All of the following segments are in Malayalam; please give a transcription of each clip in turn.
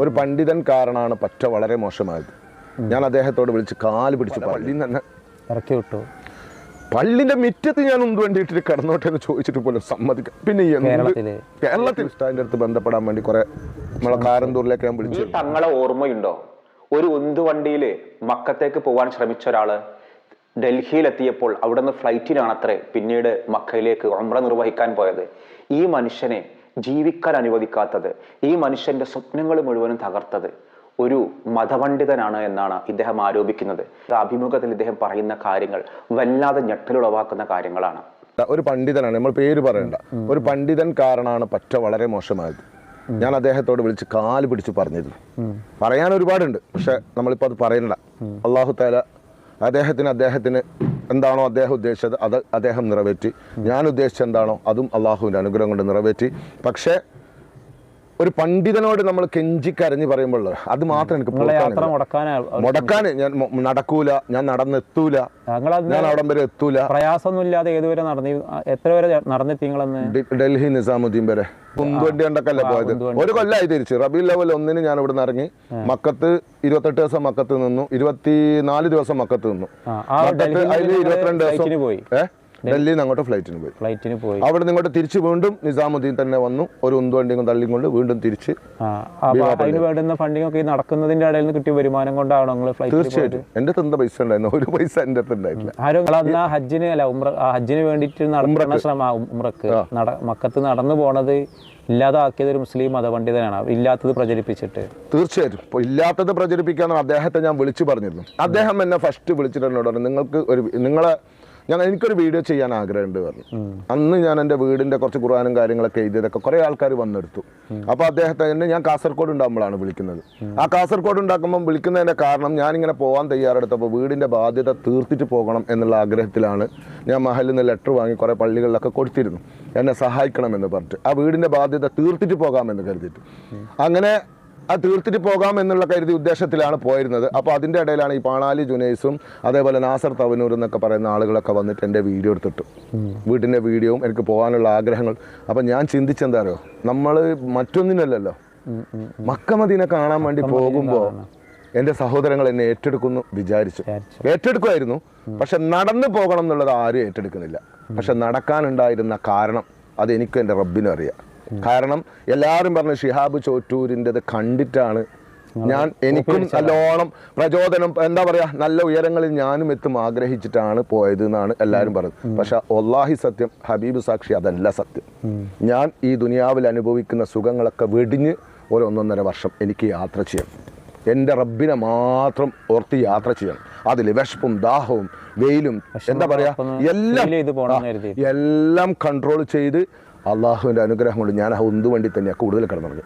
ഒരു പണ്ഡിതൻ കാരണമാണ് പറ്റ വളരെ മോശമായത്. ഞാൻ അദ്ദേഹത്തോട് വിളിച്ച് കാൽ പിടിച്ച് പള്ളിയിൽ നിന്ന് തന്നെ ഇറക്കി വിട്ടു. പള്ളിന്റെ മിറ്റത്ത് ഞാൻ എന്ത് വേണ്ടിയിട്ട് കിടന്നോട്ടെ എന്ന് ചോദിച്ചിട്ട് പോലും സമ്മതിക്കാം പിന്നെ കേരളത്തിൽ ഉസ്താദിന്റെ അടുത്ത് ബന്ധപ്പെടാൻ വേണ്ടി കുറെ നമ്മളെ കാരന്തൂരിലേക്ക് ഞാൻ വിളിച്ചു. തങ്ങളെ ഓർമ്മയുണ്ടോ? ഒരു ഉന്തുവണ്ടിയിൽ മക്കത്തേക്ക് പോകാൻ ശ്രമിച്ച ഒരാൾ ഡൽഹിയിലെത്തിയപ്പോൾ നിന്ന് ഫ്ലൈറ്റിനാണത്രേ പിന്നീട് മക്കയിലേക്ക് ഉംറ നിർവഹിക്കാൻ പോയത്. ഈ മനുഷ്യനെ ജീവിക്കാൻ അനുവദിക്കാത്തത് ഈ മനുഷ്യന്റെ സ്വപ്നങ്ങൾ മുഴുവനും തകർത്തത് ഒരു മതപണ്ഡിതനാണ് എന്നാണ് ഇദ്ദേഹം ആരോപിക്കുന്നത്. അഭിമുഖത്തിൽ ഇദ്ദേഹം പറയുന്ന കാര്യങ്ങൾ വല്ലാതെ ഞെട്ടലുളവാക്കുന്ന കാര്യങ്ങളാണ്. ഒരു പണ്ഡിതനാണ് നമ്മൾ പേര് പറയണ്ട. ഒരു പണ്ഡിതൻ കാരണമാണ് പറ്റ വളരെ മോശമായത്. ഞാൻ അദ്ദേഹത്തോട് വിളിച്ച് കാൽ പിടിച്ച് പറഞ്ഞിരുന്നു. പറയാൻ ഒരുപാടുണ്ട് പക്ഷെ നമ്മളിപ്പോൾ അത് പറയണ്ട അള്ളാഹു താല അദ്ദേഹത്തിന് അദ്ദേഹത്തിന് എന്താണോ അദ്ദേഹം ഉദ്ദേശിച്ചത് അത് അദ്ദേഹം നിറവേറ്റി. ഞാൻ ഉദ്ദേശിച്ചത് എന്താണോ അതും അള്ളാഹുവിന്റെ അനുഗ്രഹം കൊണ്ട് നിറവേറ്റി. പക്ഷേ ഒരു പണ്ഡിതനോട് നമ്മൾ കെഞ്ചി കരഞ്ഞു പറയുമ്പോൾ അത് മാത്രം എനിക്ക് മുടക്കാൻ ഞാൻ നടക്കൂല ഞാൻ നടന്നെത്തൂല. ഞാൻ അവിടം വരെ എത്തൂല. പ്രയാസമൊന്നുമില്ലാതെ ഏതുവരെ നടന്നി എത്ര വരെ നടന്നെത്തി നിങ്ങളന്ന് ഡൽഹി നിസാമുദ്ദീൻ വരെ. കുന്തുവണ്ടി കണ്ടൊക്കെ പോയത്? ഒരു കൊല്ലായി തിരിച്ച്. റബി ലെവൽ ഒന്നിന് ഞാൻ ഇവിടെ നിന്ന് ഇറങ്ങി മക്കത്ത് ഇരുപത്തെട്ട് ദിവസം മക്കത്ത് നിന്നു. ഇരുപത്തിനാല് ദിവസം മക്കത്ത് നിന്നു. അതിൽ ഇരുപത്തിരണ്ട് ദിവസം പോയി. ഡൽഹിയിൽ നിന്ന് അങ്ങോട്ട് ഫ്ലൈറ്റിന് പോയി. ഫ്ലൈറ്റിന് പോയി. അവിടെ നിങ്ങോട്ട് തിരിച്ച് വീണ്ടും നിസാമുദ്ദീൻ തന്നെ വന്നു. ഒരു ഉന്തുവണ്ടിയും കൊണ്ട് വീണ്ടും തിരിച്ച് അതിന് വേണ്ടുന്ന ഫണ്ടിങ് ഒക്കെ നടക്കുന്നതിന്റെ ഇടയിൽ നിന്ന് കിട്ടിയ വരുമാനം കൊണ്ടാണോ നിങ്ങൾ ഫ്ലൈറ്റ് തീർച്ചയായിട്ടും. എന്റെ തന്ത പൈസ ഉണ്ടായിരുന്നു. ഒരു പൈസ എന്റെ ഉണ്ടായിട്ടില്ല. ആരും ഹജ്ജിന് അല്ല ഉമ്ര ഹജ്ജിന് വേണ്ടിട്ട് നടക്കുന്ന ശ്രമം നട മക്കത്ത് നടന്നു പോണത് ഇല്ലാതാക്കിയത് ഒരു മുസ്ലിം മതപണ്ഡിതനാണ്. ഇല്ലാത്തത് പ്രചരിപ്പിച്ചിട്ട്. തീർച്ചയായിട്ടും. ഇപ്പോൾ ഇല്ലാത്തത് പ്രചരിപ്പിക്കാന്ന് അദ്ദേഹത്തെ ഞാൻ വിളിച്ചു പറഞ്ഞിരുന്നു. അദ്ദേഹം എന്നെ ഫസ്റ്റ് വിളിച്ചിട്ട് എന്നോട് പറഞ്ഞു നിങ്ങൾക്ക് ഒരു നിങ്ങളെ ഞാൻ എനിക്കൊരു വീഡിയോ ചെയ്യാൻ ആഗ്രഹമുണ്ട് പറഞ്ഞു. അന്ന് ഞാൻ എന്റെ വീടിന്റെ കുറച്ച് ഖുർആാനും കാര്യങ്ങളൊക്കെ എഴുതിയതൊക്കെ കുറേ ആൾക്കാർ വന്നെടുത്തു. അപ്പോൾ അദ്ദേഹത്തെ എന്നെ ഞാൻ കാസർഗോഡ് ഉണ്ടാകുമ്പോഴാണ് വിളിക്കുന്നത്. ആ കാസർഗോഡ് ഉണ്ടാക്കുമ്പോൾ വിളിക്കുന്നതിന്റെ കാരണം ഞാനിങ്ങനെ പോകാൻ തയ്യാറെടുത്തപ്പോൾ വീടിന്റെ ബാധ്യത തീർത്തിട്ട് പോകണം എന്നുള്ള ആഗ്രഹത്തിലാണ് ഞാൻ മഹലിൽ നിന്ന് ലെറ്റർ വാങ്ങി കുറേ പള്ളികളിലൊക്കെ കൊടുത്തിരുന്നു. എന്നെ സഹായിക്കണമെന്ന് പറഞ്ഞിട്ട്. ആ വീടിന്റെ ബാധ്യത തീർത്തിട്ട് പോകാമെന്ന് കരുതിയിട്ട്. അങ്ങനെ ആ തീർത്തിട്ട് പോകാം എന്നുള്ള കരുതി ഉദ്ദേശത്തിലാണ് പോയിരുന്നത്. അപ്പോൾ അതിന്റെ ഇടയിലാണ് ഈ പാണാലി ജുനൈസും അതേപോലെ നാസർ തവനൂർ എന്നൊക്കെ പറയുന്ന ആളുകളൊക്കെ വന്നിട്ട് എന്റെ വീഡിയോ എടുത്തിട്ടു. വീട്ടിന്റെ വീഡിയോയും എനിക്ക് പോകാനുള്ള ആഗ്രഹങ്ങൾ. അപ്പം ഞാൻ ചിന്തിച്ചെന്താ അറിയോ? നമ്മൾ മറ്റൊന്നിനല്ലല്ലോ. മക്കമദീനെ കാണാൻ വേണ്ടി പോകുമ്പോൾ എന്റെ സഹോദരങ്ങൾ എന്നെ ഏറ്റെടുക്കുന്നു വിചാരിച്ചു. വിചാരിച്ചു. ഏറ്റെടുക്കുമായിരുന്നു. പക്ഷെ നടന്നു പോകണം എന്നുള്ളത് ആരും ഏറ്റെടുക്കുന്നില്ല. പക്ഷെ നടക്കാനുണ്ടായിരുന്ന കാരണം അത് എനിക്കും എന്റെ റബ്ബിനും അറിയാം. കാരണം എല്ലാവരും പറഞ്ഞു ഷിഹാബ് ചോറ്റൂരിന്റെത് കണ്ടിട്ടാണ്. ഞാൻ എനിക്കും നല്ലോണം പ്രചോദനം എന്താ പറയാ നല്ല ഉയരങ്ങളിൽ ഞാനും എത്തും ആഗ്രഹിച്ചിട്ടാണ് പോയത് എന്നാണ് എല്ലാവരും പറഞ്ഞത് പക്ഷെ ഒല്ലാഹി സത്യം ഹബീബ് സാക്ഷി അതല്ല സത്യം. ഞാൻ ഈ ദുനിയാവിൽ അനുഭവിക്കുന്ന സുഖങ്ങളൊക്കെ വെടിഞ്ഞ് ഒരു ഒന്നൊന്നര വർഷം എനിക്ക് യാത്ര ചെയ്യണം. എന്റെ റബ്ബിനെ മാത്രം ഓർത്ത് യാത്ര ചെയ്യണം. അതിൽ വിശപ്പും ദാഹവും വെയിലും എന്താ പറയാ എല്ലാം. എല്ലാം കൺട്രോൾ ചെയ്ത് അള്ളാഹുവിന്റെ അനുഗ്രഹം കൊണ്ട് ഞാൻ ആ ഉന്തുവണ്ടി തന്നെയാണ് കൂടുതൽ കിടന്നിറങ്ങി.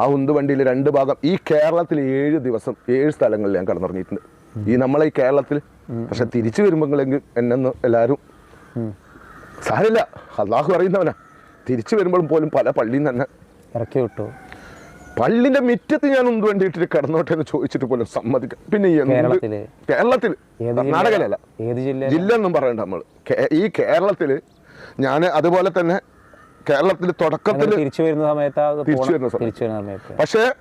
ആ ഉന്തുവണ്ടിയിൽ രണ്ട് ഭാഗം ഈ കേരളത്തിൽ ഏഴ് ദിവസം ഏഴ് സ്ഥലങ്ങളിൽ ഞാൻ കിടന്നിറങ്ങിയിട്ടുണ്ട്. ഈ നമ്മളെ ഈ കേരളത്തിൽ പക്ഷെ തിരിച്ചു വരുമ്പോഴെങ്കിൽ എന്നെന്ന് എല്ലാവരും സാരില്ല അള്ളാഹു അറിയുന്നവനാ. തിരിച്ചു വരുമ്പോഴും പോലും പല പള്ളിയിൽ തന്നെ ഇറക്കി വിട്ടു. പള്ളിന്റെ മിറ്റത്ത് ഞാൻ ഉന്ത് വേണ്ടിയിട്ട് കിടന്നോട്ടെ എന്ന് ചോദിച്ചിട്ട് പോലും സമ്മതിക്കാം പിന്നെ കേരളത്തിൽ? കർണാടകയിലല്ല. ജില്ല എന്നും പറയണ്ട നമ്മൾ ഈ കേരളത്തിൽ ഞാൻ അതുപോലെ തന്നെ കേരളത്തിൽ തുടക്കത്തിൽ തിരിച്ചു വരുന്ന സമയത്ത് അത് തിരിച്ചു പോണ- വരുന്ന സമയത്ത്. തിരിച്ചു വരുന്ന സമയത്ത്. പക്ഷേ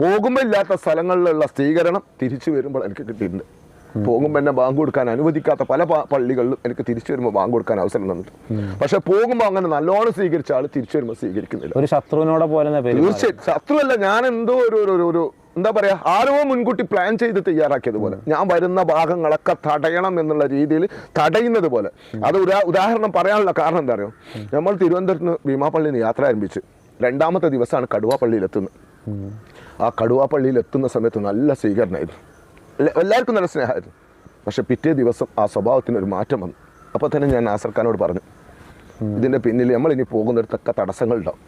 പോകുമ്പോൾ ഇല്ലാത്ത സ്ഥലങ്ങളിലുള്ള സ്ഥിരീകരണം തിരിച്ചു വരുമ്പോൾ എനിക്ക് കിട്ടിയിട്ടുണ്ട്. പോകുമ്പോൾ എന്നെ ബാങ്ക് കൊടുക്കാൻ അനുവദിക്കാത്ത പല പള്ളികളിലും എനിക്ക് തിരിച്ചു വരുമ്പോൾ ബാങ്ക് കൊടുക്കാൻ അവസരം തന്നിട്ടുണ്ട് പക്ഷെ പോകുമ്പോൾ അങ്ങനെ നല്ലോണം സ്വീകരിച്ച ആൾ തിരിച്ചു വരുമ്പോൾ സ്വീകരിക്കുന്നില്ല. ഒരു ശത്രുവിനോടെ പോലെ തീർച്ചയായും. ശത്രുവല്ല ഞാൻ എന്തോ ഒരു- ഒരു എന്താ പറയാ ആരോ മുൻകൂട്ടി പ്ലാൻ ചെയ്ത് തയ്യാറാക്കിയതുപോലെ. ഞാൻ വരുന്ന ഭാഗങ്ങളൊക്കെ തടയണം എന്നുള്ള രീതിയിൽ തടയുന്നത് പോലെ. അത് ഉദാ ഉദാഹരണം പറയാനുള്ള കാരണം എന്താ അറിയോ? നമ്മൾ തിരുവനന്തപുരത്ത് നിന്ന് നിന്ന് യാത്ര ആരംഭിച്ച് രണ്ടാമത്തെ ദിവസമാണ് കടുവാപ്പള്ളിയിൽ എത്തുന്നത്. ആ കടുവാപ്പള്ളിയിൽ എത്തുന്ന സമയത്ത് നല്ല സ്വീകരണമായിരുന്നു. എല്ലാ- എല്ലാവർക്കും നല്ല സ്നേഹമായിരുന്നു. പക്ഷെ പിറ്റേ ദിവസം ആ സ്വഭാവത്തിന് ഒരു മാറ്റം വന്നു. അപ്പോൾ തന്നെ ഞാൻ നാസർ ഖാനോട് പറഞ്ഞു ഇതിന്റെ പിന്നിൽ നമ്മൾ ഇനി പോകുന്നിടത്തൊക്കെ തടസ്സങ്ങളുണ്ടാവും.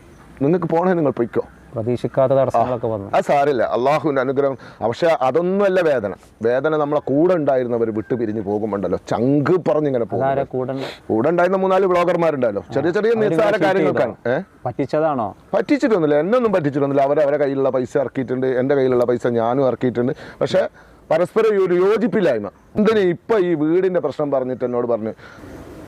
നിങ്ങൾക്ക് പോകണേ നിങ്ങൾ പൊയ്ക്കോ. പ്രതീക്ഷിക്കാത്ത തടസ്സങ്ങളൊക്കെ വന്നു. അത് സാരില്ല. അള്ളാഹുവിന്റെ അനുഗ്രഹം. പക്ഷെ അതൊന്നുമല്ല വേദന. വേദന നമ്മളെ കൂടെ ഉണ്ടായിരുന്നവർ വിട്ടു പിരിഞ്ഞു പോകുമ്പോണ്ടല്ലോ. ചങ്ക് പറഞ്ഞിങ്ങനെ പോകും. കൂടെ ഉണ്ടായിരുന്ന മൂന്നാൽ ബ്ലോഗർമാരുണ്ടല്ലോ ചെറിയ ചെറിയ നിസ്സാര കാര്യങ്ങൾക്കാണ് പറ്റിച്ചതാണോ? പറ്റിച്ചിട്ടൊന്നുമില്ല. എന്നൊന്നും പറ്റിച്ചിട്ടൊന്നുമില്ല. അവർ അവരെ കയ്യിലുള്ള പൈസ ഇറക്കിയിട്ടുണ്ട്. എന്റെ കയ്യിലുള്ള പൈസ ഞാനും ഇറക്കിയിട്ടുണ്ട്. പക്ഷേ പരസ്പരം ഒരു യോജിപ്പില്ലായ്മ. എന്തിനാ ഇപ്പം ഈ വീടിന്റെ പ്രശ്നം പറഞ്ഞിട്ട് എന്നോട് പറഞ്ഞു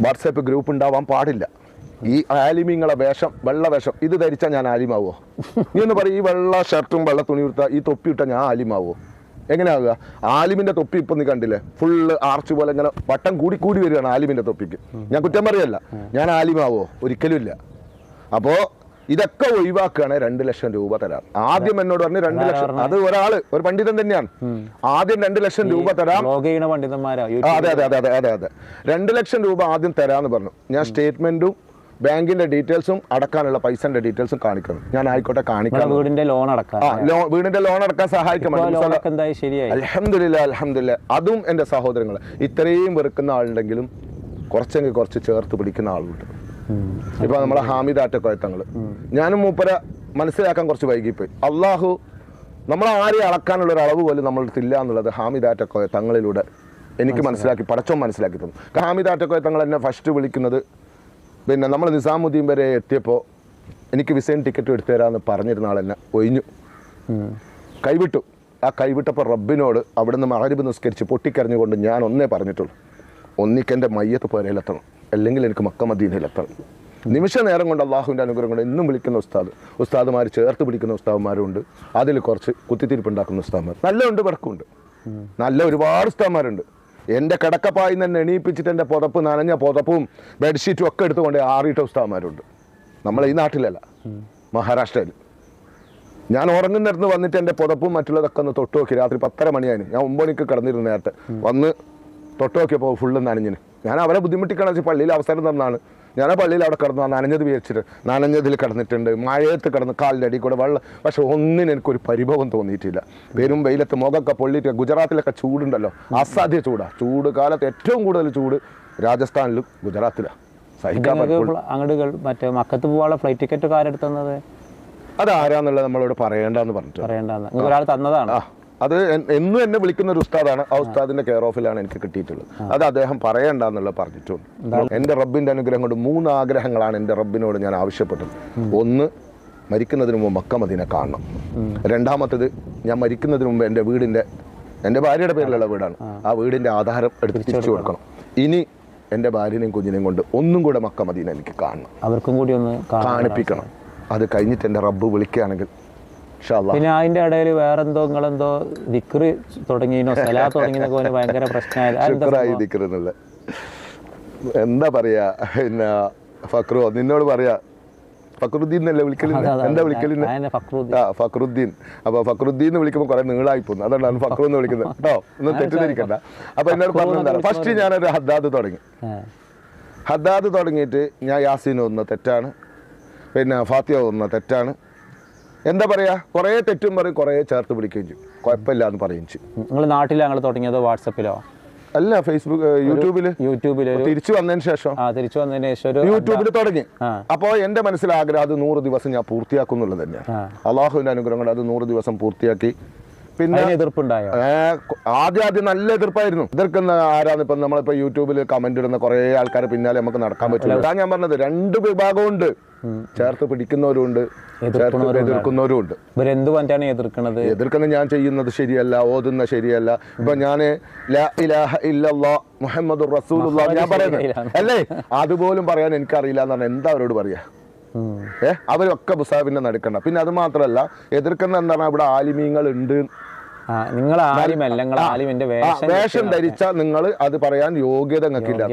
വാട്സാപ്പ് ഗ്രൂപ്പ് ഉണ്ടാവാൻ പാടില്ല. ഈ ആലിമിങ്ങളെ വേഷം വെള്ള വേഷം ഇത് ധരിച്ചാൽ ഞാൻ ആലിമാവോ? നീ ഒന്ന് പറയും ഈ വെള്ള ഷർട്ടും വെള്ള തുണി ഉടുത്ത ഈ തൊപ്പി ഇട്ടാൽ ഞാൻ ആലിമാവോ? എങ്ങനെയാവുക? ആലിമിന്റെ തൊപ്പി ഇപ്പം നീ കണ്ടില്ലേ? ഫുള്ള് ആർച്ച് പോലെ ഇങ്ങനെ വട്ടം കൂടി കൂടി വരികയാണ് ആലിമിന്റെ തൊപ്പിക്ക്. ഞാൻ കുറ്റം പറയല്ല. ഞാൻ ആലിമാവോ? ഒരിക്കലും ഇല്ല. അപ്പോൾ ഇതൊക്കെ ഒഴിവാക്കുകയാണ് രണ്ട് ലക്ഷം രൂപ തരാം ആദ്യം എന്നോട് പറഞ്ഞു രണ്ട് ലക്ഷം അത് ഒരാൾ ഒരു പണ്ഡിതൻ തന്നെയാണ്. ആദ്യം രണ്ട് ലക്ഷം രൂപ തരാം. അതെ അതെ അതെ അതെ അതെ അതെ. രണ്ട് ലക്ഷം രൂപ ആദ്യം തരാന്ന് പറഞ്ഞു. ഞാൻ സ്റ്റേറ്റ്മെന്റും ബാങ്കിന്റെ ഡീറ്റെയിൽസും അടക്കാനുള്ള പൈസന്റെ ഡീറ്റെയിൽസും കാണിക്കുന്നു ഞാൻ ആയിക്കോട്ടെ കാണിക്കാം. വീടിന്റെ ലോൺ ലോ വീടിന്റെ ലോൺ അടക്കാൻ ശരിയായി. അലഹമില്ല അലഹമില്ല അതും എന്റെ സഹോദരങ്ങൾ ഇത്രയും വെറുക്കുന്ന ആളുണ്ടെങ്കിലും കുറച്ചെങ്കിൽ കുറച്ച് ചേർത്ത് പിടിക്കുന്ന ആളുണ്ട്. ഇപ്പൊ നമ്മളെ ഹാമിദ് ആറ്റക്കോയത്തങ്ങൾ ഞാനും മൂപ്പര മനസ്സിലാക്കാൻ കുറച്ച് വൈകിപ്പോയി. അള്ളാഹു നമ്മൾ ആരെ അളക്കാനുള്ള ഒരു അളവ് പോലും നമ്മളുടെ ഇല്ല എന്നുള്ളത് ഹാമിദ് ആറ്റക്കോയ തങ്ങളിലൂടെ എനിക്ക് മനസ്സിലാക്കി പടച്ചോൻ മനസ്സിലാക്കി തന്നു. ഹാമിദ് ആറ്റക്കോയ തങ്ങൾ എന്നെ ഫസ്റ്റ് വിളിക്കുന്നത് പിന്നെ നമ്മൾ നിസാമുദ്ദീൻ വരെ എത്തിയപ്പോൾ എനിക്ക് വിസയും ടിക്കറ്റ് എടുത്തു തരാമെന്ന് പറഞ്ഞിരുന്ന ആളെന്നെ ഒഴിഞ്ഞു. കൈവിട്ടു. ആ കൈവിട്ടപ്പോൾ റബ്ബിനോട് അവിടുന്ന് മഹരിബ് നിസ്കരിച്ച് പൊട്ടിക്കരഞ്ഞുകൊണ്ട് ഞാൻ ഒന്നേ പറഞ്ഞിട്ടുള്ളൂ. ഒന്നിക്കെന്റെ മയ്യത്ത് പോരയിലെത്തണം. അല്ലെങ്കിൽ എനിക്ക് മക്ക മദീനയിലെത്തണം. നിമിഷ നേരം കൊണ്ട് അള്ളാഹുവിന്റെ അനുഗ്രഹം കൊണ്ട് എന്നും വിളിക്കുന്ന ഉസ്താദ് ഉസ്താദുമാർ ചേർത്ത് പിടിക്കുന്ന ഉസ്താദുമാരുണ്ട്. അതിൽ കുറച്ച് കുത്തിത്തിരിപ്പുണ്ടാക്കുന്ന ഉസ്താദുമാർ നല്ല ഉണ്ട് പിടക്കുണ്ട് നല്ല ഒരുപാട് ഉസ്താദുമാരുണ്ട്. എന്റെ കിടക്കപ്പായി തന്നെ എണീപ്പിച്ചിട്ട് എന്റെ പുതപ്പ് നനഞ്ഞ പുതപ്പും ബെഡ്ഷീറ്റും ഒക്കെ എടുത്തുകൊണ്ട് ആറിയിട്ട ഉസ്താവന്മാരുണ്ട് നമ്മൾ ഈ നാട്ടിലല്ല മഹാരാഷ്ട്രയിൽ. ഞാൻ ഉറങ്ങുന്നിടത്ത് വന്നിട്ട് എന്റെ പുതപ്പും മറ്റുള്ളതൊക്കെ ഒന്ന് തൊട്ട് നോക്കി. രാത്രി പത്തര മണിയായിരുന്നു ഞാൻ ഒമ്പത് മണിക്ക് കിടന്നിരുന്നു നേരത്തെ. വന്ന് തൊട്ട് നോക്കിയപ്പോൾ ഫുള്ള് നനഞ്ഞിന്. ഞാൻ അവരെ ബുദ്ധിമുട്ടിക്കണം വെച്ചാൽ പള്ളിയിൽ അവസരം തന്നാണ്. ഞാൻ ആ പള്ളിയിൽ അവിടെ കിടന്നു നനഞ്ഞത് വിചാരിച്ചിട്ട് നനഞ്ഞതിൽ കിടന്നിട്ടുണ്ട്. മഴയത്ത് കിടന്ന് കാലിന്റെ അടി കൂടെ വെള്ളം. പക്ഷെ ഒന്നിനും എനിക്കൊരു പരിഭവം തോന്നിയിട്ടില്ല. വെറും വെയിലത്ത് മുഖമൊക്കെ പൊള്ളിയിട്ട് ഗുജറാത്തിലൊക്കെ ചൂടുണ്ടല്ലോ. അസാധ്യ ചൂടാണ് ചൂട് കാലത്ത് ഏറ്റവും കൂടുതൽ ചൂട് രാജസ്ഥാനിലും ഗുജറാത്തിലാണ് സഹിക്കാൻ അങ്ങോട്ട് മറ്റേ മക്കത്ത് പോകാനുള്ള ഫ്ലൈറ്റ് ടിക്കറ്റ് ഒക്കെ ആരെടുത്തത് അത് ആരാന്നുള്ളത് നമ്മളോട് പറയേണ്ടെന്ന് പറഞ്ഞിട്ട്. പറയേണ്ടെന്ന്. ഒരാൾ തന്നതാണ്. അത് എന്നും എന്നെ വിളിക്കുന്ന ഒരു ഉസ്താദാണ്. ആ ഉസ്താദിന്റെ കെയർ ഓഫിലാണ് എനിക്ക് കിട്ടിയിട്ടുള്ളത്. അത് അദ്ദേഹം പറയണ്ടെന്നുള്ളത് പറഞ്ഞിട്ടുണ്ട്. എന്റെ റബ്ബിന്റെ അനുഗ്രഹം കൊണ്ട് മൂന്ന് ആഗ്രഹങ്ങളാണ് എന്റെ റബ്ബിനോട് ഞാൻ ആവശ്യപ്പെട്ടത്. ഒന്ന് മരിക്കുന്നതിന് മുമ്പ് മക്ക മദീന കാണണം. രണ്ടാമത്തത് ഞാൻ മരിക്കുന്നതിന് മുമ്പ് എന്റെ വീടിന്റെ എന്റെ ഭാര്യയുടെ പേരിലുള്ള വീടാണ്. ആ. വീടിന്റെ ആധാരം എടുത്ത് തിരിച്ചു കൊടുക്കണം. ഇനി എന്റെ ഭാര്യനെയും കുഞ്ഞിനെയും കൊണ്ട് ഒന്നും കൂടെ മക്ക മദീന എനിക്ക് കാണണം. അവർക്കും കൂടി ഒന്ന് കാണിപ്പിക്കണം. അത് കഴിഞ്ഞിട്ട് എന്റെ റബ്ബ് വിളിക്കുകയാണെങ്കിൽ പിന്നെ അതിന്റെ ഇടയിൽ വേറെന്തോ നിങ്ങളെന്തോ ദിക്റ് തുടങ്ങിയോ സലാ തുടങ്ങിയതൊക്കെ പോലെ ഭയങ്കര പ്രശ്നമായത്. സംഭവം? എന്താ പറയാ പിന്നെ ഫക്രു നിന്നോട് പറയാ ഫക്രുദ്ദീൻ എന്നല്ലേ വിളിക്കലിന് എന്താ. വിളിക്കലിന് ഫക്രുദ്ദീൻ. അപ്പൊ ഫക്രുദ്ദീൻ എന്ന് വിളിക്കുമ്പോൾ കുറെ നീളായി പോകുന്നു അതുകൊണ്ടാണ് ഫക്രു എന്ന് വിളിക്കുന്നത്. കേട്ടോ ഒന്ന് തെറ്റിദ്ധരിക്കണ്ട. അപ്പൊ എന്നോട് പറഞ്ഞതാണ് ഫസ്റ്റ് ഞാനൊരു ഹദ്ദാദ് തുടങ്ങി. ഹദ്ദാദ് തുടങ്ങിയിട്ട് ഞാൻ യാസീൻ ഒന്ന് തെറ്റാണ്. പിന്നെ ഫാത്തിയ ഒന്ന് തെറ്റാണ്. എന്താ പറയാ? കുറേ തെറ്റും പറയും കുറേ ചേർത്ത് പിടിക്കുകയും ചെയ്യും. കുഴപ്പമില്ല എന്ന് പറയുകയും ചെയ്യും. നിങ്ങൾ നാട്ടിൽ ഞങ്ങൾ തുടങ്ങിയത് വാട്സപ്പിലോ? അല്ല ഫേസ്ബുക്ക് യൂട്യൂബിൽ യൂട്യൂബിൽ തിരിച്ചു വന്നതിന് ശേഷം. ആ തിരിച്ചു വന്നതിന് ശേഷം ഒരു യൂട്യൂബിൽ തുടങ്ങി. അപ്പോൾ എന്റെ മനസ്സിൽ ആഗ്രഹം അത് നൂറ് ദിവസം ഞാൻ പൂർത്തിയാക്കുന്നുള്ളത് തന്നെയാണ്. അള്ളാഹുവിന്റെ അനുഗ്രഹം കൊണ്ട് അത് നൂറ് ദിവസം പൂർത്തിയാക്കി. പിന്നെ എതിർപ്പുണ്ടായോ? ആദ്യം ആദ്യം നല്ല എതിർപ്പായിരുന്നു. എതിർക്കുന്ന ആരാന്ന് ഇപ്പം നമ്മളിപ്പോൾ യൂട്യൂബിൽ കമന്റ് ഇടുന്ന കുറേ ആൾക്കാർ പിന്നാലെ നമുക്ക് നടക്കാൻ പറ്റില്ല. ഞാൻ പറഞ്ഞത്. രണ്ട് വിഭാഗമുണ്ട് ചേർത്ത് പിടിക്കുന്നവരുണ്ട് എതിർക്കുന്നവരും ഉണ്ട് ഇവരെന്ത് പറഞ്ഞാണ് എതിർക്കുന്നത് എതിർക്കുന്ന ഞാൻ ചെയ്യുന്നത് ശരിയല്ല ഓതുന്ന ശരിയല്ല. ഇപ്പൊ ഞാൻ മുഹമ്മദ് ഞാൻ പറയുന്നത്. അല്ലേ? അതുപോലും പറയാൻ എനിക്കറിയില്ല എന്ന് പറഞ്ഞാൽ എന്താ അവരോട് പറയാ? ഏഹ് അവരൊക്കെ പുസ്തകത്തിന്റെ നടക്കണ്ട. പിന്നെ അത് മാത്രമല്ല എതിർക്കുന്ന എന്താണ്? ഇവിടെ ആലിമീങ്ങൾ ഉണ്ട് നിങ്ങൾ ആലിമല്ല നിങ്ങൾ ആലിമിന്റെ വേഷം വേഷം ധരിച്ച നിങ്ങൾ അത് പറയാൻ യോഗ്യത നിങ്ങൾക്കില്ല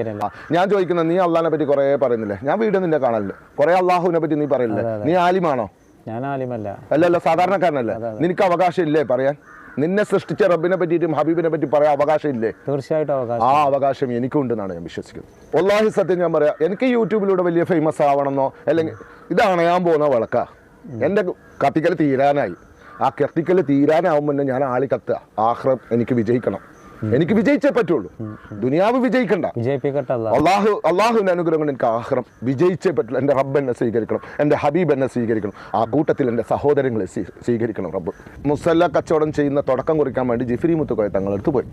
ഞാൻ ചോദിക്കുന്നത് നീ അള്ളാഹിനെ പറ്റി കുറെ പറയുന്നില്ലേ? ഞാൻ വീഡിയോ നിന്റെ കാണലില്ല. കുറെ അള്ളാഹുവിനെ പറ്റി നീ പറയില്ലേ നീ ആലിമാണോ? ഞാൻ ആലിമല്ല. അല്ലല്ല സാധാരണക്കാരനല്ലേ. നിനക്ക് അവകാശം ഇല്ലേ പറയാൻ? നിന്നെ സൃഷ്ടിച്ച റബ്ബിനെ പറ്റിയിട്ടും ഹബീബിനെ പറ്റി പറയാൻ അവകാശം ഇല്ലേ തീർച്ചയായിട്ടും ആ അവകാശം എനിക്കുണ്ടെന്നാണ് ഞാൻ വിശ്വസിക്കുന്നത്. ഒല്ലാഹി സത്യം ഞാൻ പറയാം. എനിക്ക് യൂട്യൂബിലൂടെ വലിയ ഫേമസ് ആവണമെന്നോ അല്ലെങ്കിൽ ഇതാണ് ഞാൻ പോകുന്ന വിളക്ക. എന്റെ കത്തിക്കൽ തീരാനായി. ആ കത്തിക്കൽ തീരാനാവും മുന്നേ ഞാൻ ആളി കത്തുക ആഹ്റം എനിക്ക് വിജയിക്കണം. എനിക്ക് വിജയിച്ചേ പറ്റുള്ളൂ. ദുനിയാവ് വിജയിക്കണ്ട. അള്ളാഹു അള്ളാഹുവിന്റെ അനുഗ്രഹം കൊണ്ട് എനിക്ക് ആഹ്റം വിജയിച്ചേ പറ്റുള്ളൂ. എന്റെ റബ്ബ് എന്നെ സ്വീകരിക്കണം. എന്റെ ഹബീബ് എന്നെ സ്വീകരിക്കണം. ആ കൂട്ടത്തിൽ എന്റെ സഹോദരങ്ങളെ സ്വീകരിക്കണം റബ്ബ്. മുസല്ല കച്ചവടം ചെയ്യുന്ന തുടക്കം കുറിക്കാൻ വേണ്ടി ജിഫ്രി മുത്തുക്കോയ തങ്ങളെടുത്ത് പോയി.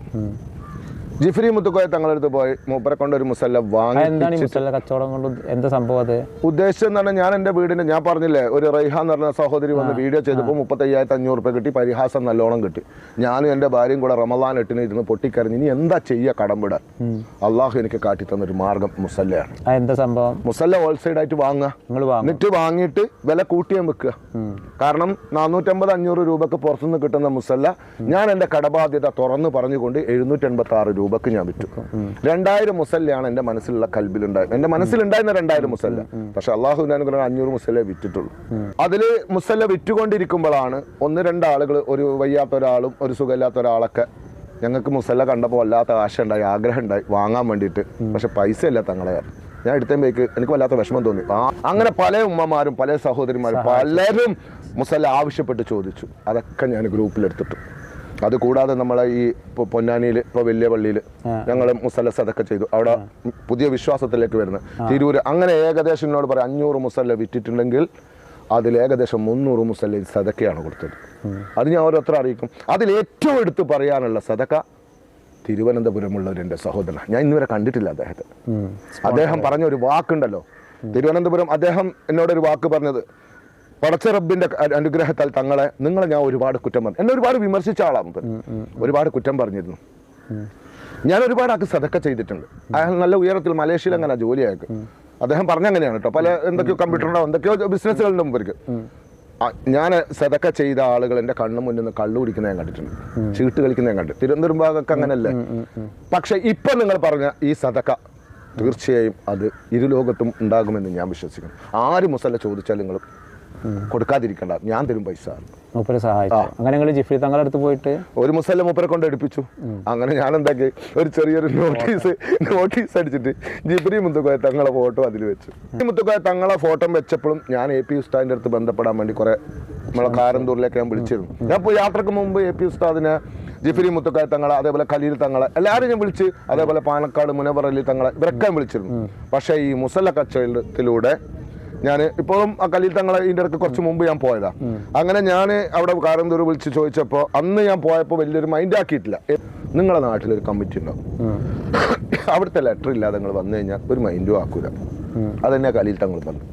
ജിഫ്രി മുത്തുക്കോയ തങ്ങളടുത്ത് പോയി. മൂപ്പരെ കൊണ്ട് ഒരു മുസല്ല വാങ്ങി എന്താണ് ഈ മുസല്ല കച്ചവടം കൊണ്ട് എന്താ സംഭവം അത്? ഉദ്ദേശം എന്ന് പറഞ്ഞാൽ ഞാൻ എന്റെ വീടിന് ഞാൻ പറഞ്ഞില്ലേ ഒരു റൈഹ എന്ന് പറഞ്ഞ സഹോദരി വന്ന് വീഡിയോ ചെയ്തപ്പോൾ മുപ്പത്തയ്യായിരത്തി അഞ്ഞൂറ് രൂപ കിട്ടി പരിഹാസം നല്ലോണം കിട്ടി. ഞാനും എന്റെ ഭാര്യയും കൂടെ റമദാൻ എട്ടിന് ഇരുന്ന് പൊട്ടിക്കരഞ്ഞ് ഇനി എന്താ ചെയ്യുക കടം വിടാൻ? അള്ളാഹു എനിക്ക് കാട്ടി തന്ന ഒരു മാർഗം മുസല്ലയാണ്. എന്താ സംഭവം? മുസല്ല ഹോൾസെയിൽ ആയിട്ട് വാങ്ങുക. എന്നിട്ട് വാങ്ങിയിട്ട് വില കൂട്ടിയാൻ വെക്കുക. കാരണം നാനൂറ്റമ്പത് അഞ്ഞൂറ് രൂപക്ക് പുറത്തുനിന്ന് കിട്ടുന്ന മുസല്ല ഞാൻ എന്റെ കടബാധ്യത തുറന്ന് പറഞ്ഞുകൊണ്ട് എഴുന്നൂറ്റി എൺപത്തി ആറ് രൂപക്ക് ഞാൻ വിറ്റു. രണ്ടായിരം മുസല്ലയാണ് എന്റെ മനസ്സിലുള്ള കൽബിലുണ്ടായത് എന്റെ മനസ്സിലുണ്ടായിരുന്ന രണ്ടായിരം മുസല്ല. പക്ഷെ അള്ളാഹു അനുഗ്രഹം അഞ്ഞൂറ് മുസല്ലേ വിറ്റിട്ടുള്ളൂ. അതിൽ മുസല്ല വിറ്റുകൊണ്ടിരിക്കുമ്പോഴാണ് ഒന്ന് രണ്ടാളുകൾ ഒരു വയ്യാത്ത ഒരാളും ഒരു സുഖമില്ലാത്ത ഒരാളൊക്കെ ഞങ്ങൾക്ക് മുസല്ല കണ്ടപ്പോൾ വല്ലാത്ത ആശ ഉണ്ടായി ആഗ്രഹം ഉണ്ടായി വാങ്ങാൻ വേണ്ടിയിട്ട്. പക്ഷെ പൈസ ഇല്ല തങ്ങളെ. ഞാൻ എടുത്തേക്ക് എനിക്ക് വല്ലാത്ത വിഷമം തോന്നി. അങ്ങനെ പല ഉമ്മമാരും പല സഹോദരിമാരും പലരും മുസല്ല ആവശ്യപ്പെട്ട് ചോദിച്ചു. അതൊക്കെ ഞാൻ ഗ്രൂപ്പിലെടുത്തിട്ടു. അത് കൂടാതെ നമ്മളെ ഈ പൊന്നാനിയിൽ ഇപ്പോൾ വലിയ പള്ളിയിൽ ഞങ്ങൾ മുസല്ലസ് അതൊക്കെ ചെയ്തു. അവിടെ പുതിയ വിശ്വാസത്തിലേക്ക് വരുന്നത്. തിരൂര് അങ്ങനെ ഏകദേശം എന്നോട് പറയാം അഞ്ഞൂറ് മുസല്ല വിറ്റിട്ടുണ്ടെങ്കിൽ അതിൽ ഏകദേശം മുന്നൂറ് മുസല്ല സദക്കയാണ് കൊടുത്തത്. അത് ഞാൻ ഓരോരുത്തർ അറിയിക്കും. അതിൽ ഏറ്റവും എടുത്ത് പറയാനുള്ള സദക്ക തിരുവനന്തപുരമുള്ള ഒരു എന്റെ സഹോദരൻ ഞാൻ ഇന്നുവരെ കണ്ടിട്ടില്ല അദ്ദേഹത്തെ. അദ്ദേഹം പറഞ്ഞ ഒരു വാക്കുണ്ടല്ലോ. തിരുവനന്തപുരം അദ്ദേഹം എന്നോടൊരു വാക്ക് പറഞ്ഞത് പടച്ച റബ്ബിന്റെ അനുഗ്രഹത്താൽ തങ്ങളെ നിങ്ങളെ ഞാൻ ഒരുപാട് കുറ്റം പറഞ്ഞു. എന്നെ ഒരുപാട് വിമർശിച്ച ആളാണ് ഒരുപാട് കുറ്റം പറഞ്ഞിരുന്നു. ഞാൻ ഒരുപാട് ആൾക്ക് സതക്ക ചെയ്തിട്ടുണ്ട്. അയാൾ നല്ല ഉയരത്തിൽ മലേഷ്യയിൽ അങ്ങനെ ജോലി അയക്കും അദ്ദേഹം പറഞ്ഞങ്ങനെയാണ് കേട്ടോ. പല എന്തൊക്കെയോ കമ്പ്യൂട്ടറുണ്ടോ എന്തൊക്കെയോ ബിസിനസ്സുകളുടെ മുമ്പർക്ക് ഞാൻ സതക്ക ചെയ്ത ആളുകൾ എന്റെ കണ്ണു മുന്നിൽ നിന്ന് കള്ളു കുടിക്കുന്ന ഞാൻ കണ്ടിട്ടുണ്ട്. ചീട്ട് കളിക്കുന്ന ഞാൻ കണ്ടു തിരുവനന്തപുരം ഭാഗമൊക്കെ അങ്ങനല്ലേ? പക്ഷെ ഇപ്പം നിങ്ങൾ പറഞ്ഞ ഈ സതക്ക തീർച്ചയായും അത് ഇരു ലോകത്തും ഉണ്ടാകുമെന്ന് ഞാൻ വിശ്വസിക്കുന്നു. ആര് മുസല്ല ചോദിച്ചാൽ നിങ്ങൾ കൊടുക്കാതിരിക്കണ്ട. ഞാൻ തരും പൈസ. മൂപ്പര് സഹായിച്ചു. അങ്ങനെ നിങ്ങൾ ജിഫ്രി തങ്ങളുടെ അടുത്ത് പോയിട്ട് ഒരു മുസല്ല മൂപ്പരെ കൊണ്ട് എടുപ്പിച്ചു. അങ്ങനെ ഞാൻ എന്താക്കി ഒരു ചെറിയൊരു നോട്ടീസ് നോട്ടീസ് അടിച്ചിട്ട് ജിബ്രി മുത്തുക്കോയ തങ്ങളെ ഫോട്ടോ അതിൽ വെച്ചു. മുത്തുക്കോയ തങ്ങളെ ഫോട്ടോ വെച്ചപ്പോഴും ഞാൻ എ പി ഉസ്താദിന്റെ അടുത്ത് ബന്ധപ്പെടാൻ വേണ്ടി കുറെ നമ്മളെ കാരന്തൂരിലേക്ക് ഞാൻ വിളിച്ചിരുന്നു ഞാൻ ഇപ്പോൾ യാത്രയ്ക്ക് മുമ്പ് എ പി ഉസ്താദിനെ ജിഫിരി മുത്തുക്കായ തങ്ങളെ അതേപോലെ ഖലീൽ തങ്ങളെ എല്ലാവരും ഞാൻ വിളിച്ച് അതേപോലെ പാലക്കാട് മുനവറലി തങ്ങളെ ഇവരൊക്കെ ഞാൻ വിളിച്ചിരുന്നു പക്ഷേ ഈ മുസല്ല കച്ചവടത്തിലൂടെ ഞാൻ ഇപ്പോഴും ആ കല്ലിൽ തങ്ങളെ ഇതിന്റെ ഇടയ്ക്ക് കുറച്ച് മുമ്പ് ഞാൻ പോയതാ. അങ്ങനെ ഞാൻ അവിടെ കാരന്തൂർ വിളിച്ച് ചോദിച്ചപ്പോൾ അന്ന് ഞാൻ പോയപ്പോൾ വലിയൊരു മൈൻഡ് ആക്കിയിട്ടില്ല. നിങ്ങളുടെ നിങ്ങളെ നാട്ടിലൊരു കമ്മിറ്റി ഉണ്ടാവും അവിടുത്തെ ലെറ്റർ ഇല്ലാതെ നിങ്ങൾ വന്നു കഴിഞ്ഞാൽ ഒരു മൈൻഡും ആക്കൂല. അത് തന്നെ കലിയിൽ തങ്ങൾ പറഞ്ഞു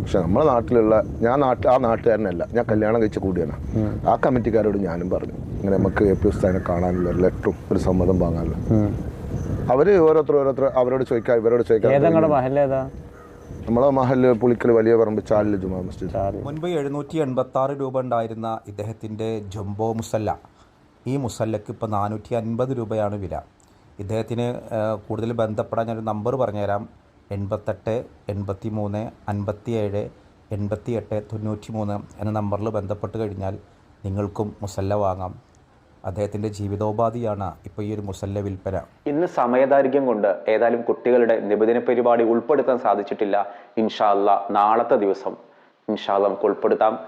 പക്ഷെ നമ്മളെ നാട്ടിലുള്ള ഞാൻ നാട്ട് ആ നാട്ടുകാരനല്ല ഞാൻ കല്യാണം കഴിച്ച കൂടിയാണ്. ആ കമ്മിറ്റിക്കാരോട് ഞാനും പറഞ്ഞു. ഇങ്ങനെ നമുക്ക് എ പി ഉസ്താദിനെ കാണാനുള്ള ഒരു ലെറ്ററും ഒരു സമ്മതം വാങ്ങാനുള്ള. അവർ ഓരോരുത്തർ ഓരോരുത്തർ അവരോട് ചോദിക്കാം ഇവരോട് ചോദിക്കാം. നമ്മളെ മഹൽ പുളിക്കൽ വലിയ പറമ്പ് ചാലിൽ ജുമാ മസ്ജിദ്. മുൻപ് എഴുന്നൂറ്റി എൺപത്തി ആറ് രൂപ ഉണ്ടായിരുന്ന ഇദ്ദേഹത്തിന്റെ ജംബോ മുസല്ല. ഈ മുസല്ലക്ക് ഇപ്പോൾ നാനൂറ്റി അൻപത് രൂപയാണ് വില. ഇദ്ദേഹത്തിന് കൂടുതൽ ബന്ധപ്പെടാൻ ഞാനൊരു നമ്പർ പറഞ്ഞുതരാം. എൺപത്തെട്ട് എൺപത്തി മൂന്ന് അൻപത്തി ഏഴ് എൺപത്തി എട്ട് തൊണ്ണൂറ്റി മൂന്ന് എന്ന നമ്പറിൽ ബന്ധപ്പെട്ട് കഴിഞ്ഞാൽ നിങ്ങൾക്കും മുസല്ല വാങ്ങാം. അദ്ദേഹത്തിന്റെ ജീവിതോപാധിയാണ് ഇപ്പൊ ഈ ഒരു മുസല്ല വിൽപ്പന. ഇന്ന് സമയദാർഘ്യം കൊണ്ട് ഏതായാലും കുട്ടികളുടെ നിബന്ധന പരിപാടി ഉൾപ്പെടുത്താൻ സാധിച്ചിട്ടില്ല. ഇൻഷാല്ല നാളത്തെ ദിവസം ഇൻഷാല്ല നമുക്ക് ഉൾപ്പെടുത്താം.